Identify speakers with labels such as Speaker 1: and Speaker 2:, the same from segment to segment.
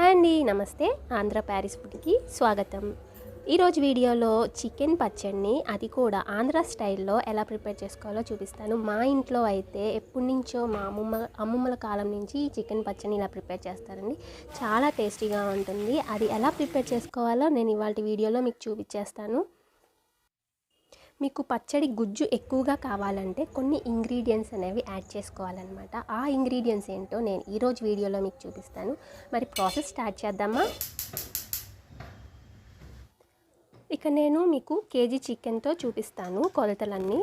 Speaker 1: Hi అండి నమస్తే. Andhra Paris ఫుడ్కి స్వాగతం. ఈరోజు వీడియోలో చికెన్ పచ్చడిని అది కూడా ఆంధ్ర స్టైల్లో ఎలా ప్రిపేర్ చేసుకోవాలో చూపిస్తాను. మా ఇంట్లో అయితే ఎప్పటి నుంచో మా అమ్మమ్మ అమ్మమ్మల కాలం నుంచి ఈ చికెన్ పచ్చడిని ఇలా ప్రిపేర్ చేస్తారండి. చాలా టేస్టీగా ఉంటుంది. అది ఎలా ప్రిపేర్ చేసుకోవాలో నేను ఇవాళ వీడియోలో మీకు చూపించేస్తాను. మీకు పచ్చడి గుజ్జు ఎక్కువగా కావాలంటే కొన్ని ఇంగ్రీడియంట్స్ అనేవి యాడ్ చేసుకోవాలన్నమాట. ఆ ఇంగ్రీడియంట్స్ ఏంటో నేను ఈరోజు వీడియోలో మీకు చూపిస్తాను. మరి ప్రాసెస్ స్టార్ట్ చేద్దామా? ఇక నేను మీకు కేజీ చికెన్తో చూపిస్తాను కొలతలన్నీ.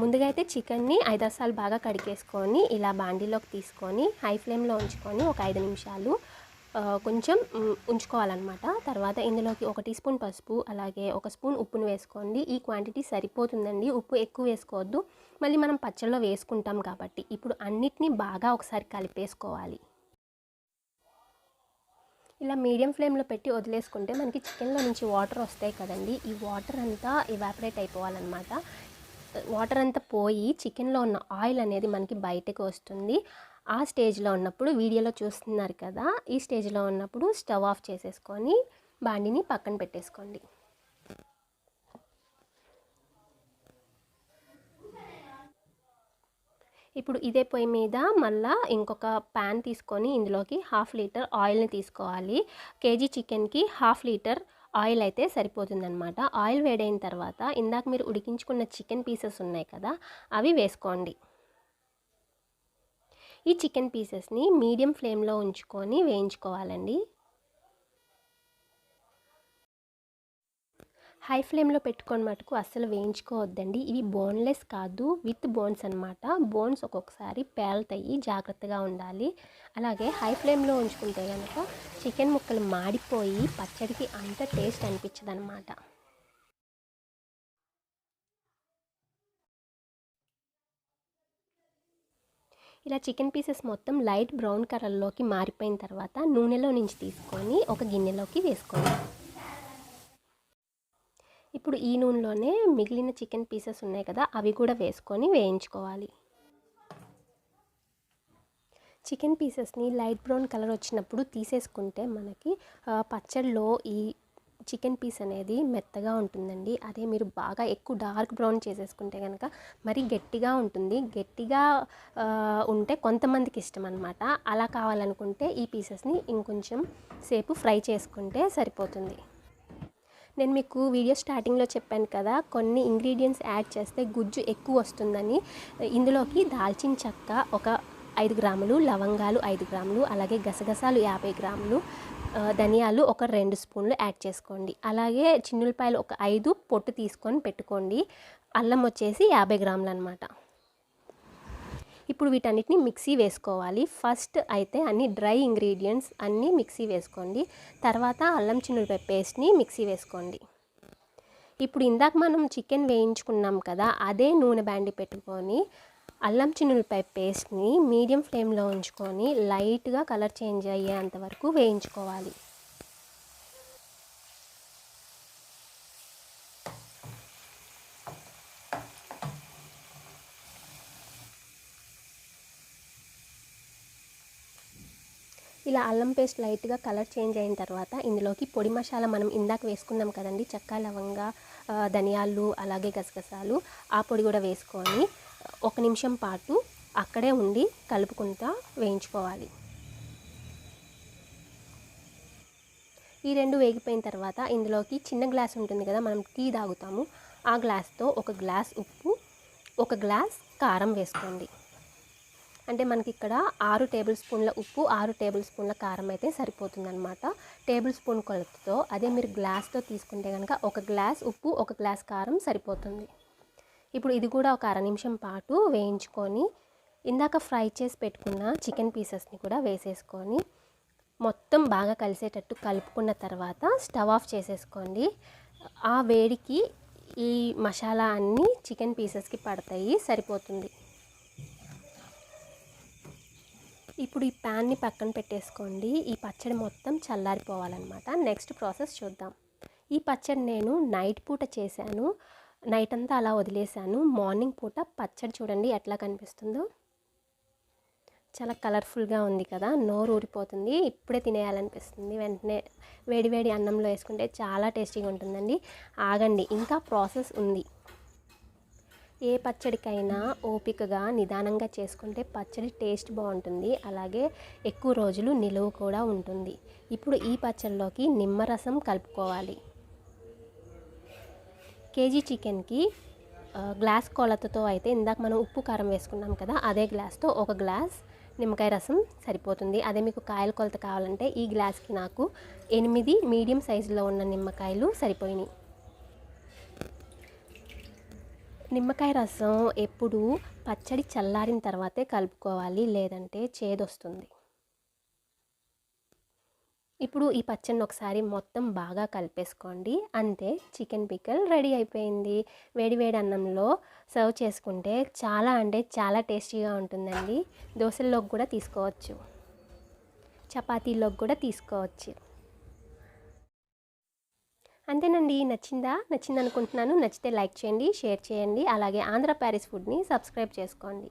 Speaker 1: ముందుగా అయితే చికెన్ని ఐదారు సార్లు బాగా కడిగేసుకొని ఇలా బాండీలోకి తీసుకొని హై ఫ్లేమ్లో ఉంచుకొని ఒక ఐదు నిమిషాలు కొంచెం ఉంచుకోవాలన్నమాట. తర్వాత ఇందులోకి ఒక టీ స్పూన్ పసుపు అలాగే ఒక స్పూన్ ఉప్పును వేసుకోండి. ఈ క్వాంటిటీ సరిపోతుందండి. ఉప్పు ఎక్కువ వేసుకోవద్దు. మళ్ళీ మనం పచ్చళ్ళలో వేసుకుంటాం కాబట్టి ఇప్పుడు అన్నిటినీ బాగా ఒకసారి కలిపేసుకోవాలి. ఇలా మీడియం ఫ్లేమ్లో పెట్టి వదిలేసుకుంటే మనకి చికెన్లో నుంచి వాటర్ వస్తాయి కదండి. ఈ వాటర్ అంతా ఇవాపరేట్ అయిపోవాలన్నమాట. వాటర్ అంతా పోయి చికెన్లో ఉన్న ఆయిల్ అనేది మనకి బయటకు వస్తుంది. ఆ స్టేజ్లో ఉన్నప్పుడు వీడియోలో చూస్తున్నారు కదా ఈ స్టేజ్లో ఉన్నప్పుడు స్టవ్ ఆఫ్ చేసేసుకొని బాండిని పక్కన పెట్టేసుకోండి. ఇప్పుడు ఇదే పొయ్యి మీద మళ్ళా ఇంకొక ప్యాన్ తీసుకొని ఇందులోకి హాఫ్ లీటర్ ఆయిల్ని తీసుకోవాలి. కేజీ చికెన్కి హాఫ్ లీటర్ ఆయిల్ అయితే సరిపోతుందన్నమాట. ఆయిల్ వేడైన తర్వాత ఇందాక మీరు ఉడికించుకున్న చికెన్ పీసెస్ ఉన్నాయి కదా అవి వేసుకోండి. ఈ చికెన్ పీసెస్ని మీడియం ఫ్లేమ్లో ఉంచుకొని వేయించుకోవాలండి. హై ఫ్లేమ్లో పెట్టుకొని మటుకు అస్సలు వేయించుకోవద్దండి. ఇవి బోన్లెస్ కాదు విత్ బోన్స్ అనమాట బోన్స్ ఒక్కొక్కసారి పేలుతాయి జాగ్రత్తగా ఉండాలి. అలాగే హై ఫ్లేమ్లో ఉంచుకుంటే కనుక చికెన్ ముక్కలు మాడిపోయి పచ్చడికి అంత టేస్ట్ అనిపించదనమాట ఇలా చికెన్ పీసెస్ మొత్తం లైట్ బ్రౌన్ కలర్లోకి మారిపోయిన తర్వాత నూనెలో నుంచి తీసుకొని ఒక గిన్నెలోకి వేసుకోండి ఇప్పుడు ఈ నూనెలోనే మిగిలిన చికెన్ పీసెస్ ఉన్నాయి కదా అవి కూడా వేసుకొని వేయించుకోవాలి. చికెన్ పీసెస్ని లైట్ బ్రౌన్ కలర్ వచ్చినప్పుడు తీసేసుకుంటే మనకి పచ్చడిలో ఈ చికెన్ పీస్ అనేది మెత్తగా ఉంటుందండి. అదే మీరు బాగా ఎక్కువ డార్క్ బ్రౌన్ చేసేసుకుంటే కనుక మరీ గట్టిగా ఉంటుంది. గట్టిగా ఉంటే కొంతమందికి ఇష్టం అనమాట అలా కావాలనుకుంటే ఈ పీసెస్ని ఇంకొంచెం సేపు ఫ్రై చేసుకుంటే సరిపోతుంది. నేను మీకు వీడియో స్టార్టింగ్లో చెప్పాను కదా కొన్ని ఇంగ్రీడియంట్స్ యాడ్ చేస్తే గుజ్జు ఎక్కువ వస్తుందని. ఇందులోకి దాల్చిన చెక్క ఒక ఐదు గ్రాములు లవంగాలు ఐదు గ్రాములు అలాగే గసగసాలు యాభై గ్రాములు ధనియాలు ఒక రెండు స్పూన్లు యాడ్ చేసుకోండి. అలాగే చిన్నులపాయలు ఒక ఐదు పొట్టు తీసుకొని పెట్టుకోండి. అల్లం వచ్చేసి యాభై గ్రాములు అనమాట ఇప్పుడు వీటన్నిటిని మిక్సీ వేసుకోవాలి. ఫస్ట్ అయితే అన్ని డ్రై ఇంగ్రీడియంట్స్ అన్నీ మిక్సీ వేసుకోండి. తర్వాత అల్లం చిన్నులపాయ పేస్ట్ని మిక్సీ వేసుకోండి. ఇప్పుడు ఇందాక మనం చికెన్ వేయించుకున్నాం కదా అదే నూనె బ్యాండి పెట్టుకొని అల్లం చిన్నులపై పేస్ట్ని మీడియం ఫ్లేమ్లో ఉంచుకొని లైట్గా కలర్ చేంజ్ అయ్యేంత వరకు వేయించుకోవాలి. ఇలా అల్లం పేస్ట్ లైట్గా కలర్ చేంజ్ అయిన తర్వాత ఇందులోకి పొడి మసాలా మనం ఇందాక వేసుకున్నాం కదండి చెక్క లవంగా ధనియాలు అలాగే గసగసాలు ఆ పొడి కూడా వేసుకొని ఒక నిమిషం పాటు అక్కడే ఉండి కలుపుకుంటా వేయించుకోవాలి. ఈ రెండు వేగిపోయిన తర్వాత ఇందులోకి చిన్న గ్లాస్ ఉంటుంది కదా మనం టీ తాగుతాము. ఆ గ్లాస్తో ఒక గ్లాస్ ఉప్పు ఒక గ్లాస్ కారం వేసుకోండి. అంటే మనకి ఇక్కడ ఆరు టేబుల్ స్పూన్ల ఉప్పు ఆరు టేబుల్ స్పూన్ల కారం అయితే సరిపోతుందన్నమాట. టేబుల్ స్పూన్ కొలతతో అదే మీరు గ్లాస్తో తీసుకుంటే కనుక ఒక గ్లాస్ ఉప్పు ఒక గ్లాస్ కారం సరిపోతుంది. ఇప్పుడు ఇది కూడా ఒక అర నిమిషం పాటు వేయించుకొని ఇందాక ఫ్రై చేసి పెట్టుకున్న చికెన్ పీసెస్ని కూడా వేసేసుకొని మొత్తం బాగా కలిసేటట్టు కలుపుకున్న తర్వాత స్టవ్ ఆఫ్ చేసేసుకోండి. ఆ వేడికి ఈ మసాలా అన్నీ చికెన్ పీసెస్కి పడతాయి సరిపోతుంది. ఇప్పుడు ఈ ప్యాన్ని పక్కన పెట్టేసుకోండి. ఈ పచ్చడి మొత్తం చల్లారిపోవాలన్నమాట. నెక్స్ట్ ప్రాసెస్ చూద్దాం. ఈ పచ్చడి నేను నైట్ పూట చేశాను. నైట్ అంతా అలా వదిలేశాను. మార్నింగ్ పూట పచ్చడి చూడండి ఎట్లా కనిపిస్తుందో. చాలా కలర్ఫుల్గా ఉంది కదా నోరు ఊరిపోతుంది. ఇప్పుడే తినేయాలనిపిస్తుంది. వెంటనే వేడివేడి అన్నంలో వేసుకుంటే చాలా టేస్టీగా ఉంటుందండి. ఆగండి ఇంకా ప్రాసెస్ ఉంది. ఏ పచ్చడికైనా ఓపికగా నిదానంగా చేసుకుంటే పచ్చడి టేస్ట్ బాగుంటుంది. అలాగే ఎక్కువ రోజులు నిలువ కూడా ఉంటుంది. ఇప్పుడు ఈ పచ్చడిలోకి నిమ్మరసం కలుపుకోవాలి. కేజీ చికెన్కి గ్లాస్ కొలతతో అయితే ఇందాక మనం ఉప్పు కారం వేసుకున్నాం కదా అదే గ్లాస్తో ఒక గ్లాస్ నిమ్మకాయ రసం సరిపోతుంది. అదే మీకు కాయల కొలత కావాలంటే ఈ గ్లాస్కి నాకు ఎనిమిది మీడియం సైజులో ఉన్న నిమ్మకాయలు సరిపోయినాయి. నిమ్మకాయ రసం ఎప్పుడు పచ్చడి చల్లారిన తర్వాతే కలుపుకోవాలి లేదంటే చేదొస్తుంది. ఇప్పుడు ఈ పచ్చడిని ఒకసారి మొత్తం బాగా కలిపేసుకోండి. అంతే చికెన్ పికల్ రెడీ అయిపోయింది. వేడి వేడి అన్నంలో సర్వ్ చేసుకుంటే చాలా అంటే చాలా టేస్టీగా ఉంటుందండి. దోశల్లోకి కూడా తీసుకోవచ్చు. చపాతీలోకి కూడా తీసుకోవచ్చు. అంతేనండి. నచ్చిందా? నచ్చింది అనుకుంటున్నాను నచ్చితే లైక్ చేయండి షేర్ చేయండి. అలాగే ఆంధ్ర ప్యారిస్ ఫుడ్ని సబ్స్క్రైబ్ చేసుకోండి.